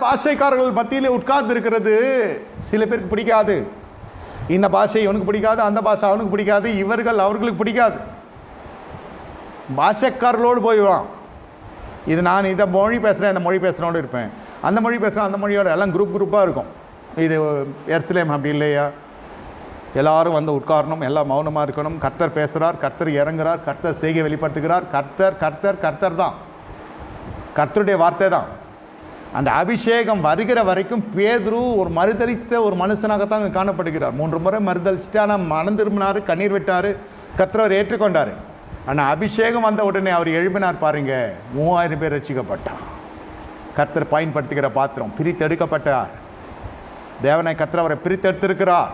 பாஷைக்காரர்கள் மத்தியில் உட்கார்ந்து இருக்கிறது சில பேருக்கு பிடிக்காது. இந்த பாஷை இவனுக்கு பிடிக்காது அந்த பாஷை அவனுக்கு பிடிக்காது இவர்கள் அவர்களுக்கு பிடிக்காது. பாஷைக்காரர்களோடு போயிடுவான் இது நான் இந்த மொழி பேசுகிறேன் இந்த மொழி பேசுகிறோடு இருப்பேன். அந்த மொழி பேசுகிறேன் அந்த மொழியோட எல்லாம் குரூப் குரூப்பாக இருக்கும். இது எர்சிலேம் அப்படி இல்லையா? எல்லாரும் வந்து உட்காரணும் எல்லாம் மௌனமாக இருக்கணும். கர்த்தர் பேசுகிறார் கர்த்தர் இறங்குறார் கர்த்தர் செய்கை வெளிப்படுத்துகிறார். கர்த்தர் கர்த்தர் கர்த்தர் தான். கர்த்தருடைய வார்த்தை தான். அந்த அபிஷேகம் வருகிற வரைக்கும் பேதுரு ஒரு மறுதளித்த ஒரு மனுஷனாகத்தான் அங்கே காணப்படுகிறார். மூன்று முறை மறுதளிச்சுட்டு ஆனால் மனம் திரும்பினார் கண்ணீர் விட்டார் கத்திரவர் ஏற்றுக்கொண்டார். ஆனால் அபிஷேகம் வந்த உடனே அவர் எழுப்பினார் பாருங்க மூவாயிரம் பேர் ரசிக்கப்பட்டான் கர்த்தர் பயன்படுத்துகிற பாத்திரம் பிரித்தெடுக்கப்பட்டார். தேவனை கர்த்தர் அவரை பிரித்தெடுத்திருக்கிறார்.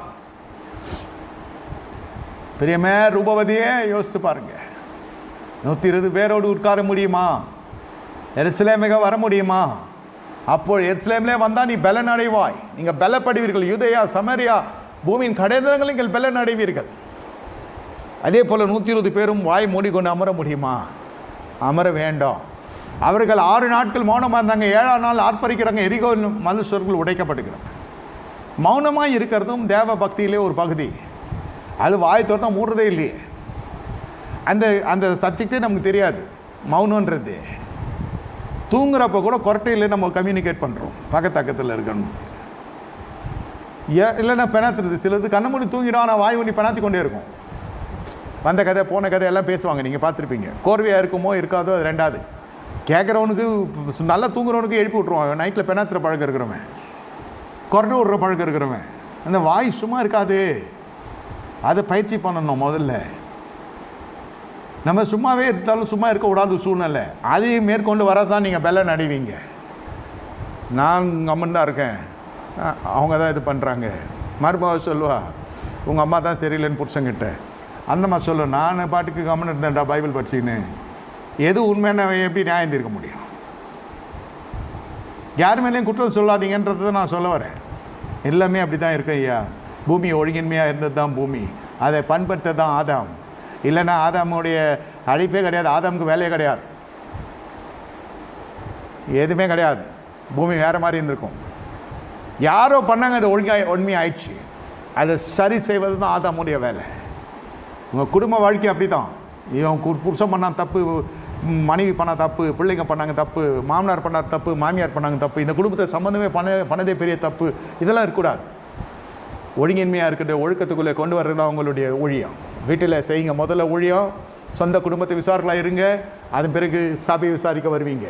பிரியமே ரூபவதியே யோசித்து பாருங்க. நூற்றி இருபது பேரோடு உட்கார முடியுமா? எருசலேமிக வர முடியுமா? அப்போ எருசலேமிலே வந்தால் நீ பலன் அடைவாய் நீங்கள் பலப்படுவீர்கள். யுதயா சமரியா பூமியின் கடைதரங்கள் நீங்கள் பலன் அடைவீர்கள் அதே போல் நூற்றி இருபது பேரும் வாய் மூடிக்கொண்டு அமர முடியுமா? அமர வேண்டாம். அவர்கள் ஆறு நாட்கள் மௌனமாக இருந்தாங்க. ஏழாம் நாள் ஆர்ப்பரிக்கிறாங்க. எரிகோ மனுஷர்கள் உடைக்கப்படுகிறது மௌனமாக இருக்கிறதும் தேவ பக்தியிலே ஒரு பகுதி. அது வாய் தோட்டம் மூடுறதே இல்லையே. அந்த அந்த சப்ஜெக்டே நமக்கு தெரியாது. மௌனன்றது தூங்குறப்ப கூட கொரட்டையில் நம்ம கம்யூனிகேட் பண்ணுறோம் பக்கத்தக்கத்தில் இருக்கணும். ஏ இல்லைன்னா பெணாத்துறது. சிலது கண்ணை மூடி தூங்கிடும் ஆனால் வாய் ஒண்ணி பெணாத்தி கொண்டே இருக்கும். வந்த கதை போன கதை எல்லாம் பேசுவாங்க. நீங்கள் பார்த்துருப்பீங்க. கோர்வையாக இருக்குமோ இருக்காதோ அது ரெண்டாவது. கேட்குறவனுக்கு நல்லா தூங்குறவனுக்கு எழுப்பி விட்ருவான் நைட்டில் பெணாத்துற பழக்கம் இருக்கிறவன். கொரட்டை விடுற பழக்கம் இருக்கிறவன். அந்த வாய் சும்மா இருக்காது. அதை பயிற்சி பண்ணணும் முதல்ல. நம்ம சும்மாவே இருந்தாலும் சும்மா இருக்கக்கூடாத சூழ்நிலை. அதையும் மேற்கொண்டு வரதான் நீங்கள் பெல்ல நடிவீங்க. நான் கம்மன் தான் இருக்கேன். அவங்க தான் இது பண்ணுறாங்க மருமக சொல்லுவா உங்கள் அம்மா தான் சரியில்லைன்னு புருஷங்கிட்ட அந்தம்மா சொல்லு நான் பாட்டுக்கு கம்மன் இருந்தேன்டா பைபிள் படிச்சின்னு எது உண்மையான எப்படி நியாயம் தீர்க்க முடியும்? யார் மேலேயும் குற்றம் சொல்லாதீங்கன்றதை நான் சொல்ல வரேன். எல்லாமே அப்படி தான் இருக்கு ஐயா. பூமி ஒழுங்கின்மையாக இருந்தது தான் பூமி. அதை பண்படுத்த தான் ஆதாம். இல்லைன்னா ஆதாமுடைய அழைப்பே கிடையாது ஆதாமுக்கு வேலையே கிடையாது. எதுவுமே கிடையாது. பூமி வேறு மாதிரி இருந்திருக்கும். யாரோ பண்ணாங்க அது ஒழுங்காக உண்மையாயிடுச்சு. அதை சரி செய்வது தான் ஆதாமுடைய வேலை. உங்கள் குடும்ப வாழ்க்கை அப்படி தான் இவன் கு- புருஷன் பண்ணான் தப்பு மனைவி பண்ண தப்பு பிள்ளைங்க பண்ணாங்க தப்பு மாமனார் பண்ணார் தப்பு மாமியார் பண்ணாங்க தப்பு இந்த குடும்பத்தை சம்மந்தமே பண்ண பண்ணதே பெரிய தப்பு இதெல்லாம் இருக்கக்கூடாது. ஒழுங்கின்மையாக இருக்கிற ஒழுக்கத்துக்குள்ளே கொண்டு வர்றது தான் அவங்களுடைய ஒழியம் வீட்டில் செய்யுங்க. முதல்ல ஊழியம் சொந்த குடும்பத்தை விசாரிக்கலாம் இருங்க. அதன் பிறகு சபையை விசாரிக்க வருவீங்க.